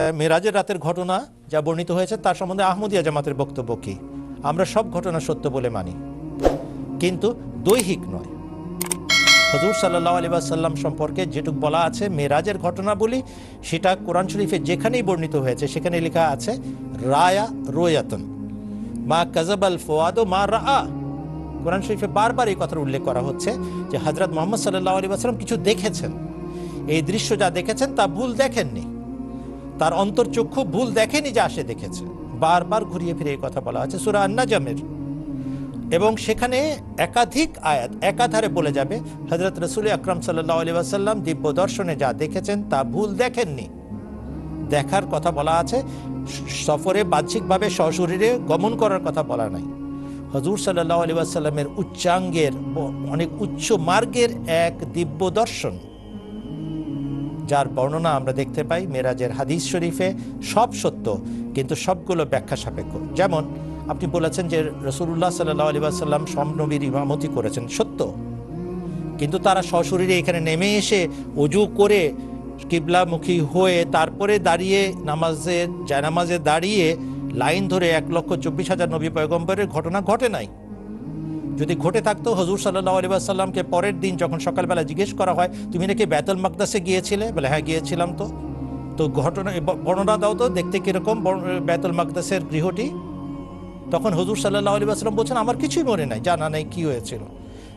মেরাজের রাতের ঘটনা যা বর্ণিত হয়েছে তার সম্বন্ধে আহমদিয়া জামাতের বক্তব্য কি? আমরা সব ঘটনা সত্য বলে মানি। কিন্তু দৈহিক নয়। হজুর সাল্লাহ আলী সাল্লাম সম্পর্কে যেটুক বলা আছে মেরাজের ঘটনা বলি, সেটা কোরআন শরীফে যেখানেই বর্ণিত হয়েছে, সেখানে লেখা আছে, রায়া রোয়াতন। মা কাজাবাল ফোয়াদো মা রা কোরআন শরীফে বারবার এই কথার উল্লেখ করা হচ্ছে যে হজরত মোহাম্মদ সাল্লাহ আলী সাল্লাম কিছু দেখেছেন। এই দৃশ্য যা দেখেছেন তা ভুল দেখেননি। তার অন্তর্চক্ষু ভুল দেখেনি যা সে দেখেছে। বারবার ঘুরিয়ে ফিরে এই কথা বলা আছে সুরা আন্নাজামের। এবং সেখানে একাধিক আয়াত একাধারে বলে যাবে হজরত রসুল আকরাম সাল্লাহ আলী দিব্য দর্শনে যা দেখেছেন তা ভুল দেখেননি। দেখার কথা বলা আছে, সফরে বাহ্যিকভাবে সশরীরে গমন করার কথা বলা নাই। হজুর সাল্লাহ আলী আসাল্লামের উচ্চাঙ্গের অনেক উচ্চ মার্গের এক দিব্য দর্শন। যার বর্ণনা আমরা দেখতে পাই মেরাজের হাদিস শরীফে, সব সত্য, কিন্তু সবগুলো ব্যাখ্যা সাপেক্ষ। যেমন আপনি বলেছেন যে রসুল্লাহ সাল্লাহ আলী সমনবীর ইমামতি করেছেন, সত্য। কিন্তু তারা সশরীরে এখানে নেমে এসে অজু করে কিবলামুখী হয়ে তারপরে দাঁড়িয়ে নামাজে জায়নামাজে দাঁড়িয়ে লাইন ধরে এক লক্ষ চব্বিশ হাজার নবী পয়গম্বরের ঘটনা ঘটে নাই। যদি ঘটে থাকতো, হজুর সাল্লাহ আলী সাল্লামকে পরের দিন যখন সকালবেলা জিজ্ঞেস করা হয়, তুমি নাকি বেতল মাকদাসে গিয়েছিলে? বলে হ্যাঁ গিয়েছিলাম তো। তো ঘটনা বর্ণনা দাও তো, দেখতে কীরকম বেতুল মাকদাসের গৃহটি। তখন হজুর সাল্লাহ আলী সাল্লাম বলছেন, আমার কিছুই মনে নাই, জানা নেই কী হয়েছিল।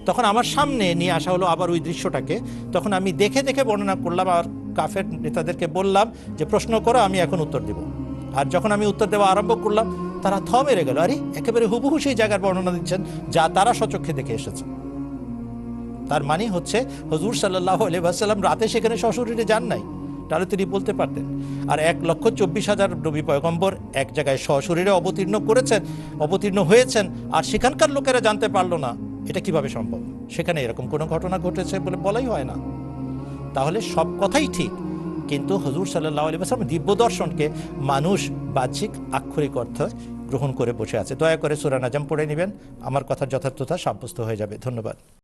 তখন আমার সামনে নিয়ে আসা হলো আবার ওই দৃশ্যটাকে। তখন আমি দেখে দেখে বর্ণনা করলাম, আর কাফের নেতাদেরকে বললাম যে, প্রশ্ন করো, আমি এখন উত্তর দেব। আর যখন আমি উত্তর দেওয়া আরম্ভ করলাম তারা থ মেরে গেল। আরে, একেবারে হুবহু সেই জায়গার বর্ণনা দিচ্ছেন যা তারা সচক্ষে দেখে এসেছে। তার মানে হচ্ছে, হজুর সাল্লাহ আলহাম রাতে সেখানে সশরীরে যান নাই। তাহলে তিনি বলতে পারতেন, আর এক লক্ষ চব্বিশ হাজার নবী পয়গম্বর এক জায়গায় সশরীরে অবতীর্ণ করেছেন, অবতীর্ণ হয়েছেন, আর সেখানকার লোকেরা জানতে পারল না। এটা কীভাবে সম্ভব? সেখানে এরকম কোনো ঘটনা ঘটেছে বলে বলাই হয় না। তাহলে সব কথাই ঠিক। কিন্তু হজুর সাল্লাহ আলী আসলাম দিব্য দর্শনকে মানুষ বাহ্যিক, আক্ষরিক অর্থ গ্রহণ করে বসে আছে। দয়া করে সুরান সুরানাজাম পড়ে নেবেন। আমার কথা যথার্থতা সাব্যস্ত হয়ে যাবে। ধন্যবাদ।